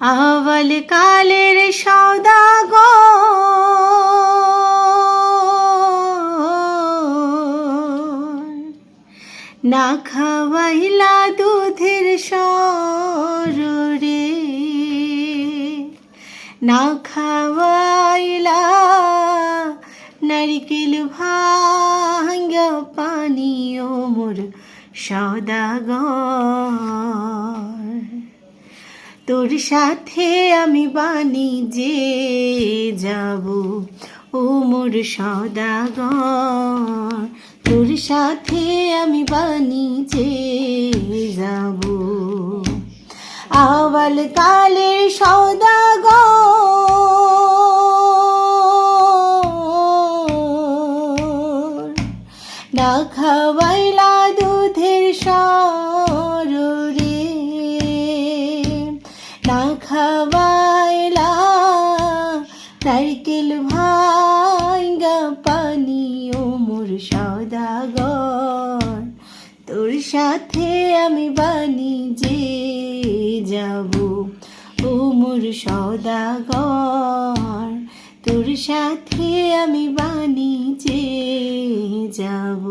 আহ্বাল কালের সদাগর না খাওয়াইলা দুধের সরে না খাওয়াইলা নারিকেল ভাঙ্গা পানীয় মোর সদাগর তোর সাথে আমি বাণিজ্যে যাব। ও মোর সদাগর, তোর সাথে আমি বাণিজ্যে যাব। আওয়াল কালের সদাগর না খাওয়াইলা খাওয়াইলা, নারকেল ভাঙ্গা পানীয় মোর সদাগর তোর সাথে আমি বাণিজ্যে যাব ও মোর সদাগর তোর সাথে আমি বাণিজ্যে যাব।